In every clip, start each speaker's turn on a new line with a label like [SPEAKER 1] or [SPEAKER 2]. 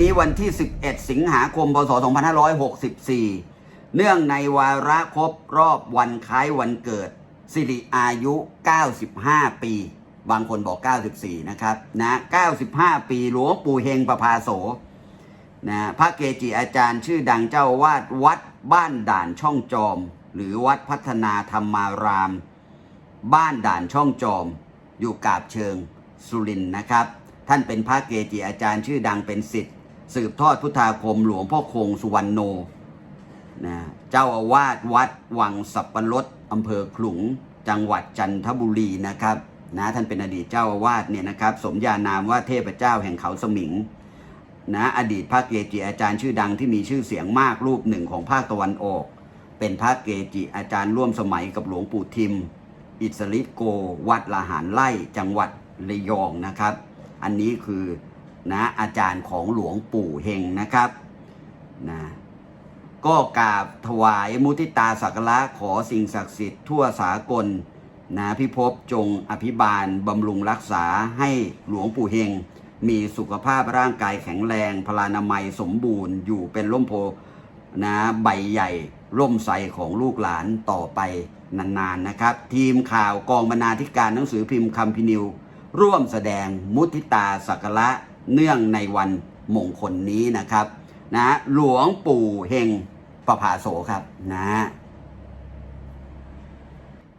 [SPEAKER 1] นี้วันที่ 11 สิงหาคม พศ 2564 เนื่องในวาระครบรอบวันคล้ายวันเกิด สิริอายุ 95 ปี บางคนบอก 94 นะครับ นะ 95 ปีหลวงปู่เฮงประภาโส นะ พระเกจิอาจารย์ชื่อดังเจ้าวาดวัดบ้านด่านช่องจอม หรือวัดพัฒนาธรรมาราม บ้านด่านช่องจอม อยู่กาบเชิงสุรินนะครับท่านเป็นพระเกจิอาจารย์ชื่อดังเป็นสิทธิ์ สืบทอดพุทธาคมหลวงพ่อคงสุวรรณโนนะเจ้าอาวาสวัดวังสับปะรดอำเภอขลุงจังหวัดจันทบุรีนะครับนะท่านเป็นอดีตเจ้าอาวาสเนี่ยนะครับสมญานามว่าเทพเจ้าแห่งเขาสมิงนะอดีตพระเกจิอาจารย์ชื่อดังที่มีชื่อเสียงมากรูปหนึ่งของภาคตะวันออก เป็นพระเกจิอาจารย์ร่วมสมัยกับหลวงปู่ทิม อิสริโก วัดละหารไล่จังหวัดระยองนะครับ อันนี้คือ นะอาจารย์ของหลวงปู่เฮงนะครับนะก็กราบถวายมุทิตาสักระขอสิ่งศักดิ์สิทธิ์ทั่วสากลนะพิภพจงอภิบาลบำรุงรักษาให้หลวงปู่เฮง มีสุขภาพร่างกายแข็งแรง พลานามัยสมบูรณ์ อยู่เป็นร่มโพนะใบใหญ่ร่มใสของลูกหลานต่อไปนานๆนะครับ ทีมข่าวกองบรรณาธิการหนังสือพิมพ์คัมพินิว ร่วมแสดงมุทิตาสักระ เนื่องในวันมงคลนี้นะครับนะหลวงปู่เฮงประภาโสครับนะ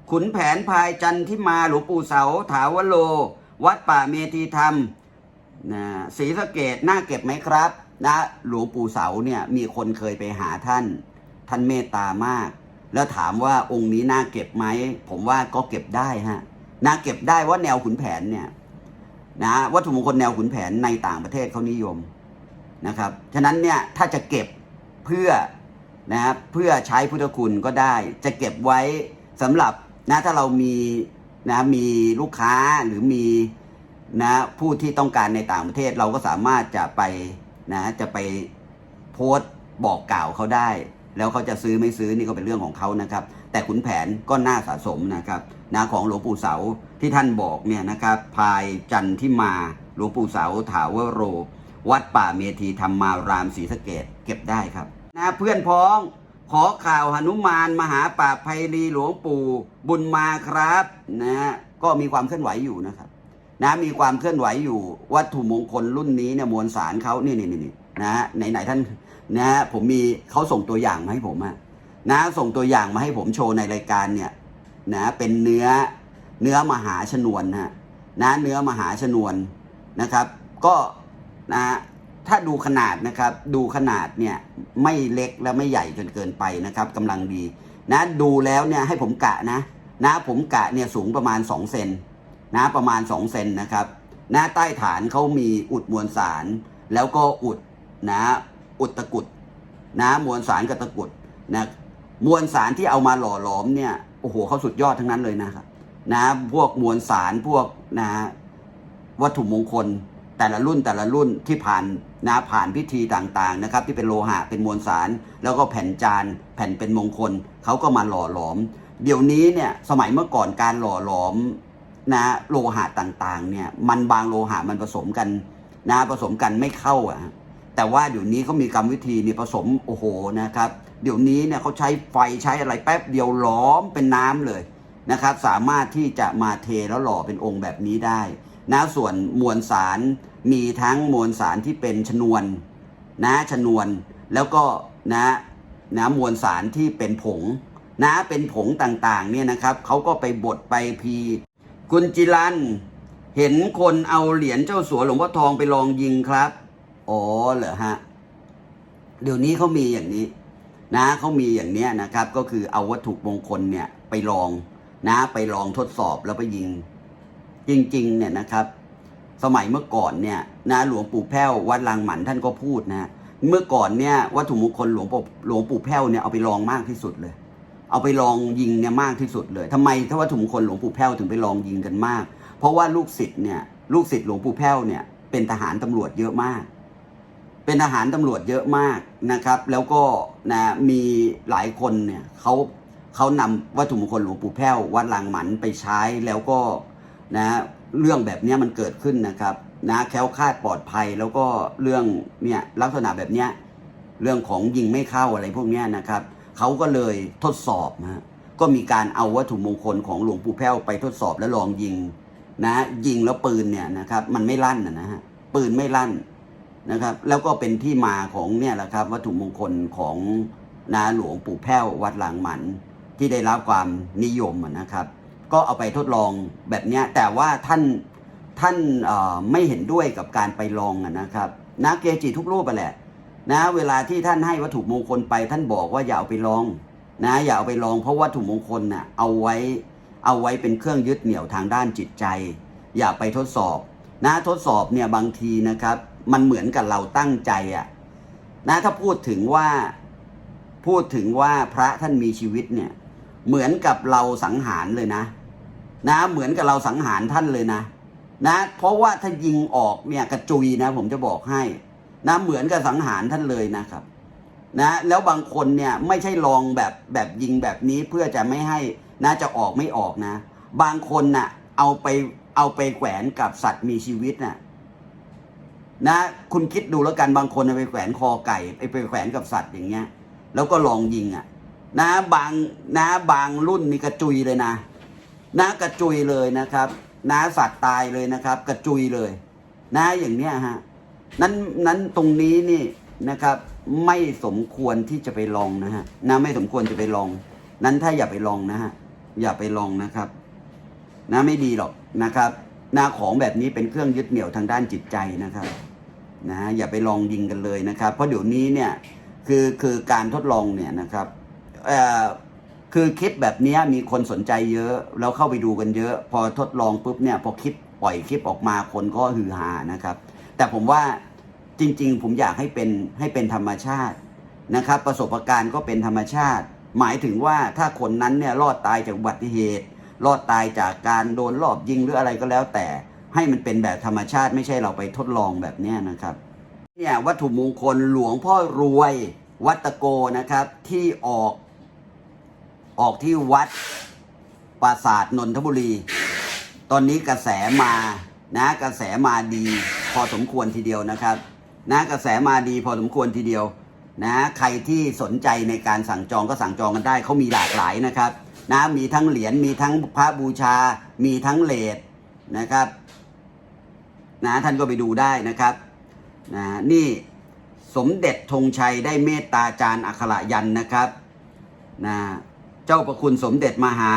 [SPEAKER 1] ขุนแผนพายจันทิมาหลวงปู่เสาถาวโล วัดป่าเมธีธรรมนะศรีสะเกดน่าเก็บไหมครับนะหลวงปู่เสาเนี่ยมีคนเคยไปหาท่าน ท่านเมตตามาก แล้วถามว่าองค์นี้น่าเก็บไหม ผมว่าก็เก็บได้ฮะน่าเก็บได้ว่าแนวขุนแผนเนี่ย นะวัตถุมงคลแนวขุนแผนในต่างประเทศเขานิยมนะครับ ฉะนั้นเนี่ยถ้าจะเก็บเพื่อนะครับเพื่อใช้พุทธคุณก็ได้ จะเก็บไว้สำหรับนะถ้าเรามีนะมีลูกค้าหรือมีนะผู้ที่ต้องการในต่างประเทศเราก็สามารถจะไปนะจะไปโพสต์บอกกล่าวเขาได้ แล้วเขาจะซื้อไม่ซื้อนี่ก็เป็นเรื่องของเขานะครับ แต่ขุนแผนก็น่าสะสมนะครับนะของหลวงปู่เสา ที่ท่านบอกเนี่ยนะครับพายจันที่มาหลวงปู่เสาถาวโร วัดป่าเมธีธรรมารามศรีสะเกดเก็บได้ครับนะเพื่อนพ้องขอข่าวหนุมานมหาป่าภัยรีหลวงปู่บุญมาครับนะก็มีความเคลื่อนไหวอยู่นะครับ นะมีความเคลื่อนไหวอยู่ วัตถุมงคลรุ่นนี้เนี่ยมวลสารเขานี่นี่นี่นะไหนไหนท่านนะผมมีเขาส่งตัวอย่างมาให้ผมอะนะส่งตัวอย่างมาให้ผมโชว์ในรายการเนี่ยนะเป็นเนื้อ เนื้อมหาชนวนฮะนะเนื้อมหาชนวนนะครับ ก็นะถ้าดูขนาดนะครับดูขนาดเนี่ยไม่เล็กและไม่ใหญ่จนเกินไปนะครับกำลังดีนะดูแล้วเนี่ยให้ผมกะนะนะผมกะเนี่ยสูงประมาณ 2 เซนนะประมาณ 2 เซนนะครับนะใต้ฐานเขามีอุดมวลสาร แล้วก็อุดนะอุดตะกุดนะมวลสารกับตะกุดนะมวลสารที่เอามาหล่อหลอมเนี่ยโอ้โหเขาสุดยอดทั้งนั้นเลยนะครับ นะพวกมวลสารพวกนะวัตถุมงคลแต่ละรุ่นแต่ละรุ่นที่ผ่านนะผ่านพิธีต่างๆนะครับ ที่เป็นโลหะเป็นมวลสาร แล้วก็แผ่นจานแผ่นเป็นมงคลเขาก็มาหล่อหลอม เดี๋ยวนี้เนี่ยสมัยเมื่อก่อนการหล่อหลอมนะโลหะต่างๆเนี่ยมันบางโลหะมันผสมกันนะผสมกันไม่เข้าอะฮะแต่ว่าเดี๋ยวนี้เขามีกรรมวิธีนี่ผสมโอ้โหนะครับ เดี๋ยวนี้เนี่ยเขาใช้ไฟใช้อะไรแป๊บเดียวหล้อมเป็นน้ำเลย นะครับ สามารถที่จะมาเทแล้วหล่อเป็นองค์แบบนี้ได้นะส่วนมวลสารมีทั้งมวลสารที่เป็นชนวนนะชนวนแล้วก็นะนะมวลสารที่เป็นผงนะเป็นผงต่างๆเนี่ยนะครับเขาก็ไปบดไปพี คุณจิรันเห็นคนเอาเหรียญเจ้าสัวหลวงพ่อทองไปลองยิงครับ อ๋อเหรอฮะ เดี๋ยวนี้เขามีอย่างนี้ นะเขามีอย่างเนี้ยนะครับ ก็คือเอาวัตถุมงคลเนี่ยไปลอง นะไปลองทดสอบแล้วไปยิง จริงๆเนี่ยนะครับ สมัยเมื่อก่อนเนี่ยนะหลวงปู่แพ้ววัดลางหมันท่านก็พูดนะเมื่อก่อนเนี่ยวัตถุมงคลหลวงปู่หลวงปู่แพ้วเนี่ยเอาไปลองมากที่สุดเลย เอาไปลองยิงเนี่ยมากที่สุดเลยทำไมถ้าวัตถุมงคลหลวงปู่แพ้วถึงไปลองยิงกันมาก เพราะว่าลูกศิษย์เนี่ยลูกศิษย์หลวงปู่แพ้วเนี่ยเป็นทหารตำรวจเยอะมาก เป็นทหารตำรวจเยอะมากนะครับ แล้วก็นะมีหลายคนเนี่ยเขา เขานำวัตถุมงคลหลวงปู่แพ้ววัดลางหมันไปใช้แล้วก็นะเรื่องแบบนี้มันเกิดขึ้นนะครับนะแค้วคาดปลอดภัยแล้วก็เรื่องเนี่ยลักษณะแบบเนี้ยเรื่องของยิงไม่เข้าอะไรพวกนี้นะครับเขาก็เลยทดสอบนะก็มีการเอาวัตถุมงคลของหลวงปู่แพ้วไปทดสอบแล้วลองยิงนะยิงแล้วปืนเนี่ยนะครับมันไม่ลั่นนะนะฮะปืนไม่ลั่นนะครับ แล้วก็เป็นที่มาของเนี่ยแหละครับ วัตถุมงคลของนาหลวงปู่แพ้ววัดหลังหมัน ที่ได้รับความนิยมนะครับ ก็เอาไปทดลองแบบนี้แต่ว่าท่านท่านไม่เห็นด้วยกับการไปลองนะครับนะเกจิทุกรูปไปแหละนะเวลาที่ท่านให้วัตถุมงคลไปท่านบอกว่าอย่าเอาไปลองนะอย่าเอาไปลองเพราะวัตถุมงคลน่ะเอาไว้เอาไว้เป็นเครื่องยึดเหนี่ยวทางด้านจิตใจ อย่าไปทดสอบ นะทดสอบเนี่ยบางทีนะครับ มันเหมือนกับเราตั้งใจอะนะถ้าพูดถึงว่าพูดถึงว่าพระท่านมีชีวิตเนี่ย เหมือนกับเราสังหารเลยนะ นะ เหมือนกับเราสังหารท่านเลยนะ นะ เพราะว่าถ้ายิงออกเนี่ยกระจุยนะ ผมจะบอกให้ นะเหมือนกับสังหารท่านเลยนะครับนะแล้วบางคนเนี่ยไม่ใช่ลองแบบแบบยิงแบบนี้เพื่อจะไม่ให้นะจะออกไม่ออกนะ บางคนน่ะเอาไปเอาไปแขวนกับสัตว์มีชีวิตน่ะนะคุณคิดดูแล้วกันบางคนเอาไปแขวนคอไก่ไปไปแขวนกับสัตว์อย่างเงี้ย แล้วก็ลองยิงอะ นะบางนะบางรุ่นนี่กระจุยเลยนะนะกระจุยเลยนะครับนะสัตว์ตายเลยนะครับ กระจุยเลยนะอย่างเนี้ยฮะนั้นนั้นตรงนี้นี่นะครับ ไม่สมควรที่จะไปลองนะฮะนะไม่สมควรจะไปลอง นั้นถ้าอย่าไปลองนะฮะอย่าไปลองนะครับ นะไม่ดีหรอกนะครับนะของแบบนี้เป็นเครื่องยึดเหนี่ยวทางด้านจิตใจนะครับนะอย่าไปลองยิงกันเลยนะครับ เพราะเดี๋ยวนี้เนี่ยคือคือการทดลองเนี่ยนะครับ คือคลิปแบบนี้มีคนสนใจเยอะ แล้วเข้าไปดูกันเยอะ พอทดลองปุ๊บเนี่ยพอคลิปปล่อยคลิปออกมาคนก็ฮือฮานะครับ แต่ผมว่าจริง ๆ ผมอยากให้เป็นให้เป็นธรรมชาตินะครับ ประสบการณ์ก็เป็นธรรมชาติ หมายถึงว่าถ้าคนนั้นเนี่ยรอดตายจากอุบัติเหตุ รอดตายจากการโดนรอบยิงหรืออะไรก็แล้ว แต่ให้มันเป็นแบบธรรมชาติไม่ใช่เราไปทดลองแบบนี้นะครับเนี่ยวัตถุมงคลหลวงพ่อรวยวัตโกนะครับที่ออก ออกที่วัดปราสาทนนทบุรี ตอนนี้กระแสมานะกระแสมาดี พอสมควรทีเดียวนะครับ นะกระแสมาดีพอสมควรทีเดียว นะใครที่สนใจในการสั่งจองก็สั่งจองกันได้เขามีหลากหลายนะครับนะมีทั้งเหรียญมีทั้งพระบูชา มีทั้งเลดนะครับนะท่านก็ไปดูได้นะครับนะนี่สมเด็จธงชัยได้เมตตาจารย์อัคระยันนะครับนะ เจ้าประคุณสมเด็จมหา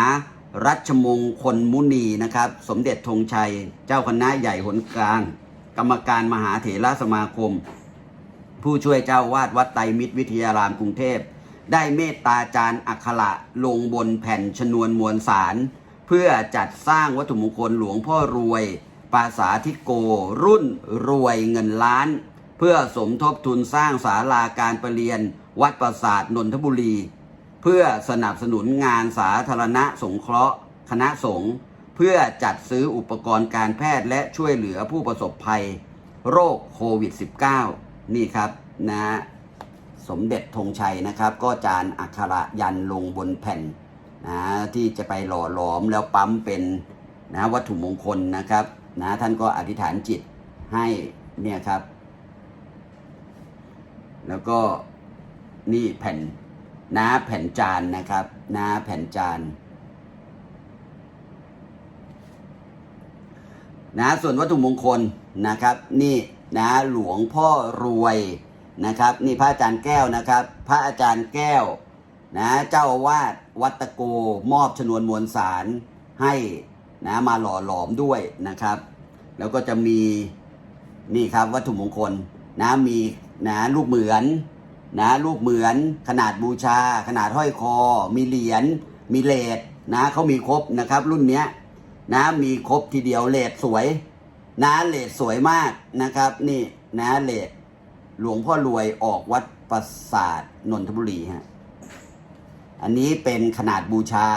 [SPEAKER 1] รัชมงคลมุนีนะครับ สมเด็จธงชัย เจ้าคณะใหญ่หนกลาง กรรมการมหาเถรสมาคม ผู้ช่วยเจ้าวาดวัดไตรมิตรวิทยารามกรุงเทพ ได้เมตตาจารย์อัคระลงบนแผ่นชนวนมวลสาร เพื่อจัดสร้างวัตถุมงคลหลวงพ่อรวย ปราสาธิโก รุ่นรวยเงินล้าน เพื่อสมทบทุนสร้างศาลาการประเรียน วัดปราสาทนนทบุรี เพื่อสนับสนุนงานสาธารณะสงเคราะห์ คณะสงฆ์เพื่อจัดซื้ออุปกรณ์การแพทย์และช่วยเหลือผู้ประสบภัย โรคโควิด -19 นี่ครับนะสมเด็จธงชัยนะครับ ก็จานอักขระยันลงบนแผ่นนะที่จะไปหล่อหลอมแล้วปั๊มเป็นนะวัตถุมงคลนะครับนะท่านก็อธิษฐานจิตให้เนี่ยครับ แล้วก็นี่แผ่น นะแผ่นจานนะครับนะแผ่นจานนะส่วนวัตถุมงคลนะครับนี่นะหลวงพ่อรวยนะครับนี่พระอาจารย์แก้วนะครับ พระอาจารย์แก้วนะเจ้าอาวาดวัดตะโกมอบชนวนมวลสารให้นะมาหล่อหลอมด้วยนะครับ แล้วก็จะมีนี่ครับวัตถุมงคลนะมีนะรูปเหมือน นะรูปเหมือนขนาดบูชา ขนาดห้อยคอ มีเหรียญมีเลดนะเขามีครบนะครับ รุ่นเนี้ยนะมีครบทีเดียวเลดสวย นะเลดสวยมากนะครับ นี่นะเลดหลวงพ่อรวยออกวัดปราสาทนนทบุรีฮะอันนี้เป็นขนาดบูชา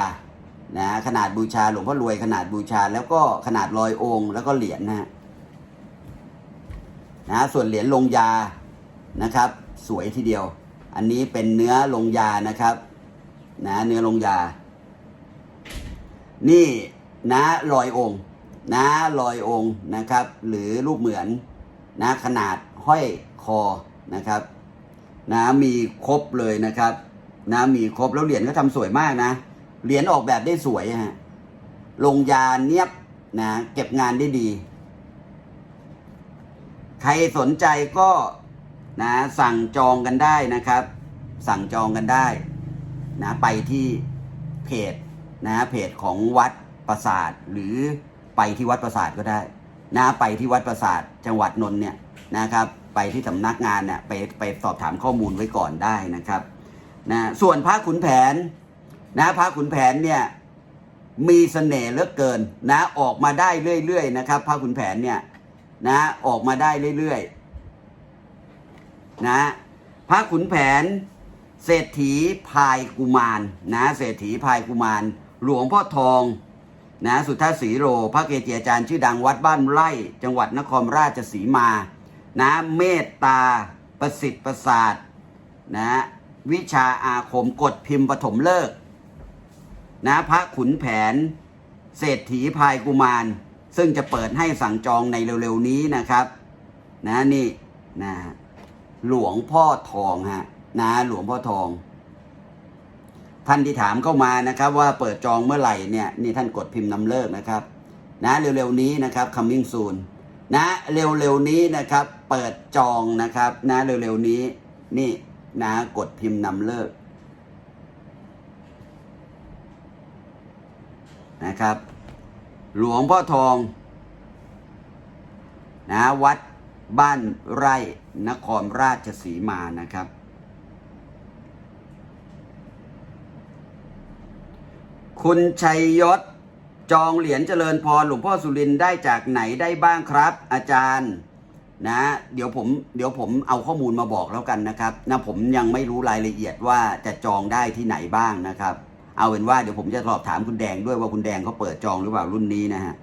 [SPEAKER 1] นะขนาดบูชาหลวงพ่อรวยขนาดบูชา แล้วก็ขนาดลอยองค์ แล้วก็เหรียญนะฮะนะส่วนเหรียญลงยานะครับ สวยทีเดียว อันนี้เป็นเนื้อลงยานะครับนะเนื้อลงยา นี่นะลอยองค์นะลอยองค์นะครับ หรือรูปเหมือนนะขนาดห้อยคอนะครับนะมีครบเลยนะครับนะมีครบแล้วเหรียญก็ทำสวยมากนะเหรียญออกแบบได้สวยฮะลงยาเนียบนะเก็บงานได้ดี ใครสนใจก็ นะสั่งจองกันได้นะครับ สั่งจองกันได้นะไปที่เพจนะเพจของวัดประสาท หรือไปที่วัดประสาทก็ได้นะไปที่วัดประสาทจังหวัดนนท์เนี่ยนะครับ ไปที่สำนักงานเนี่ยไปไปสอบถามข้อมูลไว้ก่อนได้นะครับนะส่วนพระขุนแผนนะพระขุนแผนเนี่ยมีเสน่ห์เหลือเกินนะออกมาได้เรื่อยๆนะครับพระขุนแผนเนี่ยนะออกมาได้เรื่อยๆ นะพระขุนแผน เศรษฐีพายกุมารนะเศรษฐีพายกุมาร หลวงพ่อทองนะสุทธาสีโร พระเกจิอาจารย์ชื่อดังวัดบ้านไร่ จังหวัดนครราชสีมานะเมตตาประสิทธิ์ประสาทนะวิชาอาคมกดพิมพ์ปฐมเลิกนะพระขุนแผน เศรษฐีพายกุมาร ซึ่งจะเปิดให้สั่งจองในเร็วๆนี้นะครับ นะนี่นะ หลวงพ่อทองฮะนะหลวงพ่อทอง ท่านที่ถามเข้ามานะครับ ว่าเปิดจองเมื่อไหร่เนี่ยนี่ท่านกดพิมพ์นำเลิกนะครับ นะเร็วๆนี้นะครับ coming soon นะเร็วๆนี้นะครับ เปิดจองนะครับ นะเร็วๆนี้ นี่นะกดพิมพ์นำเลิกนะครับ หลวงพ่อทอง นะวัดบ้านไร่ นครราชสีมานะครับ คุณชัยยศจองเหรียญเจริญพรหลวงพ่อสุรินได้จากไหนได้บ้างครับ อาจารย์นะเดี๋ยวผมเดี๋ยวผมเอาข้อมูลมาบอกแล้วกันนะครับนะผมยังไม่รู้รายละเอียดว่าจะจองได้ที่ไหนบ้างนะครับ เอาเป็นว่าเดี๋ยวผมจะสอบถามคุณแดงด้วยว่าคุณแดงเขาเปิดจองหรือเปล่ารุ่นนี้นะฮะ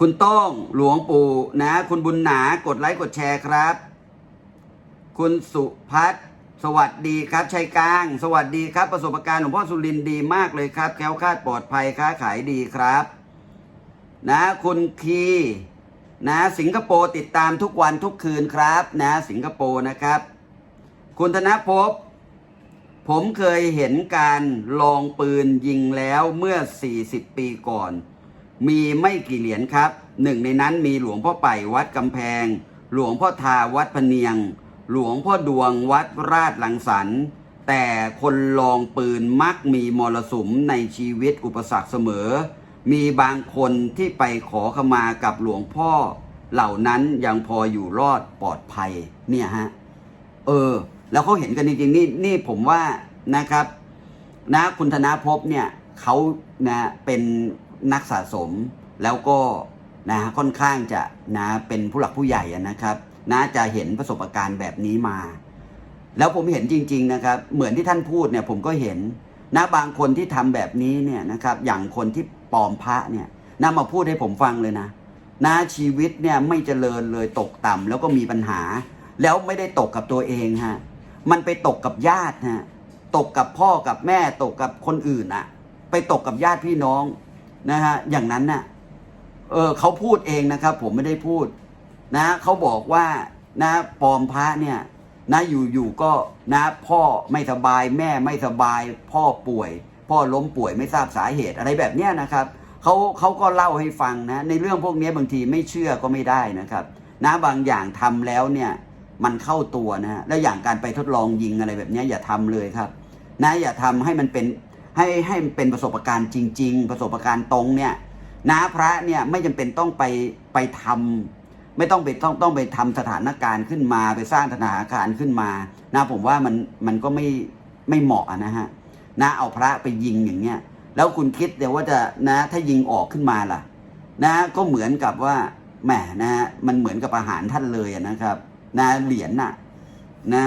[SPEAKER 1] คุณโต้องหลวงปู่นะ คุณบุญหนากดไลค์กดแชร์ครับ คุณสุพัฒน์สวัสดีครับชัยกลาง สวัสดีครับ ประสบการณ์หลวงพ่อสุรินดีมากเลยครับ แค้วคาดปลอดภัยค้าขายดีครับ นะคุณคีนะสิงคโปร์ติดตามทุกวันทุกคืนครับ นะ สิงคโปร์นะครับ คุณธนภพผมเคยเห็นการลองปืนยิงแล้วเมื่อ 40 ปีก่อน มีไม่กี่เหรียญครับ หนึ่งในนั้นมีหลวงพ่อไป่วัดกำแพง หลวงพ่อทาวัดพเนียง หลวงพ่อดวงวัดราชหลังสรรค์แต่คนลองปืนมักมีมรสุมในชีวิตอุปสรรคเสมอ มีบางคนที่ไปขอขมากับหลวงพ่อ เหล่านั้นยังพออยู่รอดปลอดภัยเนี่ยฮะ เออ แล้วเขาเห็นกันจริงๆนี่นี่ผมว่านะครับ นะคุณธนาภพเนี่ยเขานะเป็น นักสะสม แล้วก็นะค่อนข้างจะนะเป็นผู้หลักผู้ใหญ่อะนะครับนะจะเห็นประสบการณ์แบบนี้มา แล้วผมเห็นจริง ๆนะครับ เหมือนที่ท่านพูดเนี่ยผมก็เห็นนะบางคนที่ทำแบบนี้เนี่ยนะครับอย่างคนที่ปลอมพระเนี่ยนะมาพูดให้ผมฟังเลยนะนะชีวิตเนี่ยไม่เจริญเลยตกต่ำแล้วก็มีปัญหา แล้วไม่ได้ตกกับตัวเองฮะมันไปตกกับญาติฮะตกกับพ่อกับแม่ตกกับคนอื่นอะไปตกกับญาติพี่น้อง นะฮะอย่างนั้นน่ะเออเขาพูดเองนะครับ ผมไม่ได้พูด นะเขาบอกว่านะปลอมพระเนี่ย นะอยู่ๆก็นะพ่อไม่สบายแม่ไม่สบาย พ่อป่วย พ่อล้มป่วยไม่ทราบสาเหตุอะไรแบบเนี้ยนะครับเขาเขาก็เล่าให้ฟังนะในเรื่องพวกนี้บางทีไม่เชื่อก็ไม่ได้นะครับ นะบางอย่างทำแล้วเนี่ยมันเข้าตัวนะฮะแล้วอย่างการไปทดลองยิงอะไรแบบเนี้ยอย่าทำเลยครับ นะอย่าทำให้มันเป็น ให้ให้เป็นประสบการณ์จริง ๆ ประสบการณ์ตรงเนี่ยนะพระเนี่ยไม่จำเป็นต้องไปไปทำไม่ต้องไปต้องต้องไปทำสถานการณ์ขึ้นมา ไปสร้างสถานการณ์ขึ้นมานะผมว่ามันมันก็ไม่ไม่เหมาะนะฮะนะเอาพระไปยิงอย่างเงี้ยแล้วคุณคิดเดี๋ยวว่าจะนะถ้ายิงออกขึ้นมาล่ะ นะก็เหมือนกับว่าแหมนะฮะมันเหมือนกับอาหารท่านเลยนะครับ นะเหรียญน่ะ นะ